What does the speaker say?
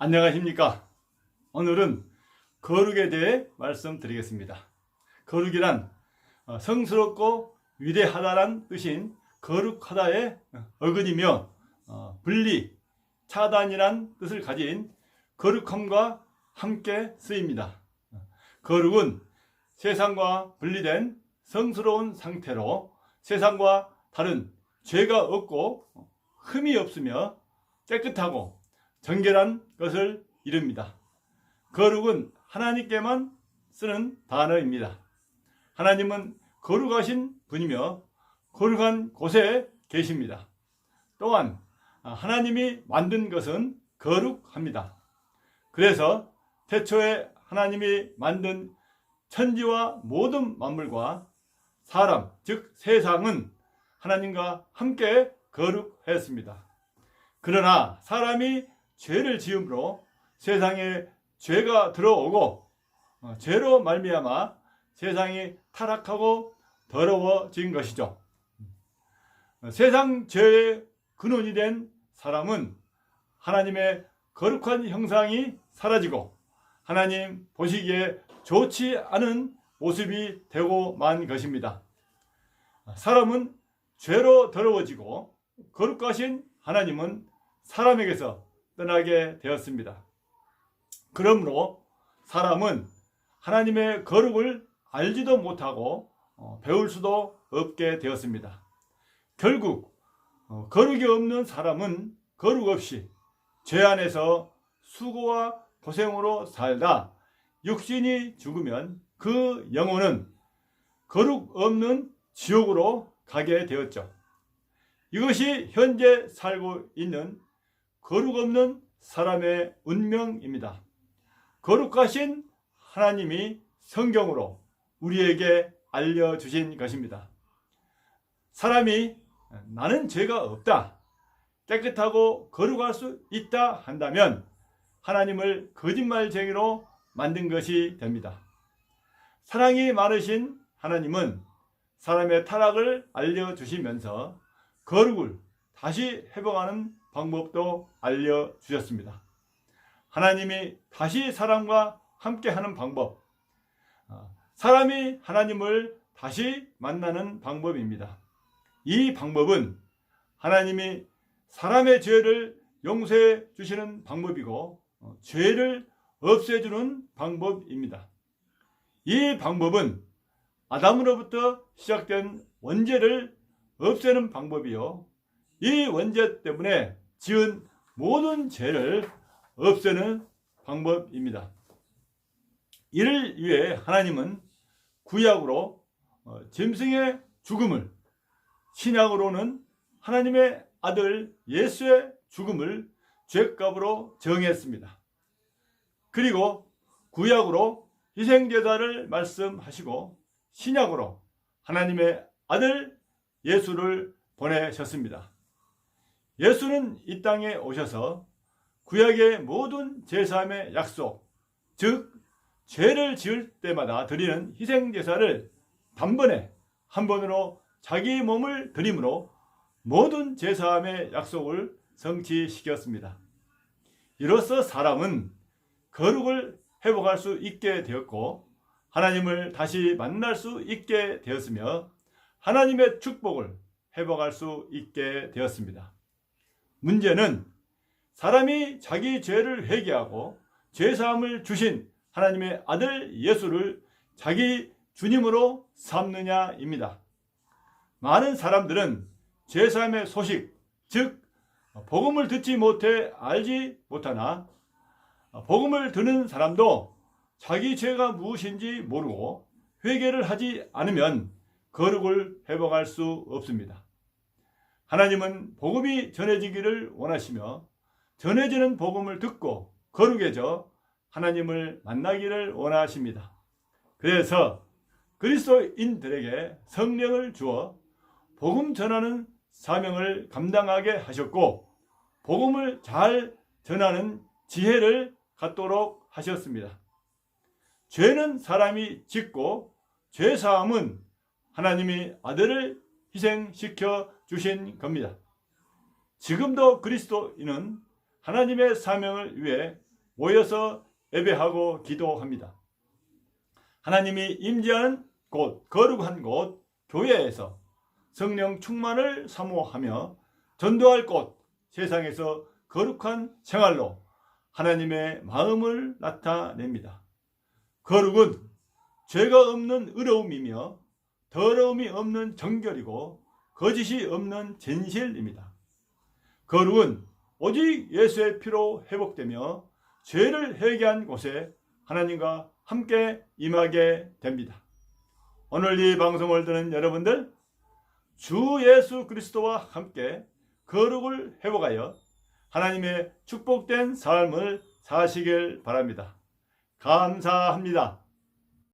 안녕하십니까? 오늘은 거룩에 대해 말씀드리겠습니다. 거룩이란 어, 성스럽고 위대하다란 뜻인 거룩하다의 어근이며 어, 분리, 차단이란 뜻을 가진 거룩함과 함께 쓰입니다. 거룩은 세상과 분리된 성스러운 상태로 세상과 다른 죄가 없고 흠이 없으며 깨끗하고 정결한 것을 이릅니다. 거룩은 하나님께만 쓰는 단어입니다. 하나님은 거룩하신 분이며 거룩한 곳에 계십니다. 또한 하나님이 만든 것은 거룩합니다. 그래서 태초에 하나님이 만든 천지와 모든 만물과 사람, 즉 세상은 하나님과 함께 거룩했습니다. 그러나 사람이 죄를 지음으로 세상에 죄가 들어오고 어, 죄로 말미암아 세상이 타락하고 더러워진 것이죠. 어, 세상 죄의 근원이 된 사람은 하나님의 거룩한 형상이 사라지고 하나님 보시기에 좋지 않은 모습이 되고 만 것입니다. 사람은 죄로 더러워지고 거룩하신 하나님은 사람에게서 떠나게 되었습니다. 그러므로 사람은 하나님의 거룩을 알지도 못하고 어, 배울 수도 없게 되었습니다. 결국 어, 거룩이 없는 사람은 거룩 없이 죄 안에서 수고와 고생으로 살다 육신이 죽으면 그 영혼은 거룩 없는 지옥으로 가게 되었죠. 이것이 현재 살고 있는 거룩 없는 사람의 운명입니다. 거룩하신 하나님이 성경으로 우리에게 알려주신 것입니다. 사람이 나는 죄가 없다, 깨끗하고 거룩할 수 있다 한다면 하나님을 거짓말쟁이로 만든 것이 됩니다. 사랑이 많으신 하나님은 사람의 타락을 알려주시면서 거룩을 다시 회복하는 방법도 알려주셨습니다. 하나님이 다시 사람과 함께 하는 방법, 아, 사람이 하나님을 다시 만나는 방법입니다. 이 방법은 하나님이 사람의 죄를 용서해 주시는 방법이고, 어, 죄를 없애주는 방법입니다. 이 방법은 아담으로부터 시작된 원죄를 없애는 방법이요. 이 원죄 때문에 지은 모든 죄를 없애는 방법입니다. 이를 위해 하나님은 구약으로 어, 짐승의 죽음을 신약으로는 하나님의 아들 예수의 죽음을 죄값으로 정했습니다. 그리고 구약으로 희생제사를 말씀하시고 신약으로 하나님의 아들 예수를 보내셨습니다. 예수는 이 땅에 오셔서 구약의 모든 제사함의 약속, 즉 죄를 지을 때마다 드리는 희생 제사를 단번에 한 번으로 자기 몸을 드림으로 모든 제사함의 약속을 성취시켰습니다. 이로써 사람은 거룩을 회복할 수 있게 되었고 하나님을 다시 만날 수 있게 되었으며 하나님의 축복을 회복할 수 있게 되었습니다. 문제는 사람이 자기 죄를 회개하고 죄사함을 주신 하나님의 아들 예수를 자기 주님으로 삼느냐입니다. 많은 사람들은 죄사함의 소식, 즉 복음을 듣지 못해 알지 못하나 복음을 듣는 사람도 자기 죄가 무엇인지 모르고 회개를 하지 않으면 거룩을 회복할 수 없습니다. 하나님은 복음이 전해지기를 원하시며 전해지는 복음을 듣고 거룩해져 하나님을 만나기를 원하십니다. 그래서 그리스도인들에게 성령을 주어 복음 전하는 사명을 감당하게 하셨고 복음을 잘 전하는 지혜를 갖도록 하셨습니다. 죄는 사람이 짓고 죄 사함은 하나님이 아들을 희생시켜 주신 겁니다. 지금도 그리스도인은 하나님의 사명을 위해 모여서 예배하고 기도합니다. 하나님이 임재하는 곳, 거룩한 곳, 교회에서 성령 충만을 사모하며 전도할 곳, 세상에서 거룩한 생활로 하나님의 마음을 나타냅니다. 거룩은 죄가 없는 의로움이며 더러움이 없는 정결이고 거짓이 없는 진실입니다. 거룩은 오직 예수의 피로 회복되며 죄를 회개한 곳에 하나님과 함께 임하게 됩니다. 오늘 이 방송을 듣는 여러분들 주 예수 그리스도와 함께 거룩을 회복하여 하나님의 축복된 삶을 사시길 바랍니다. 감사합니다.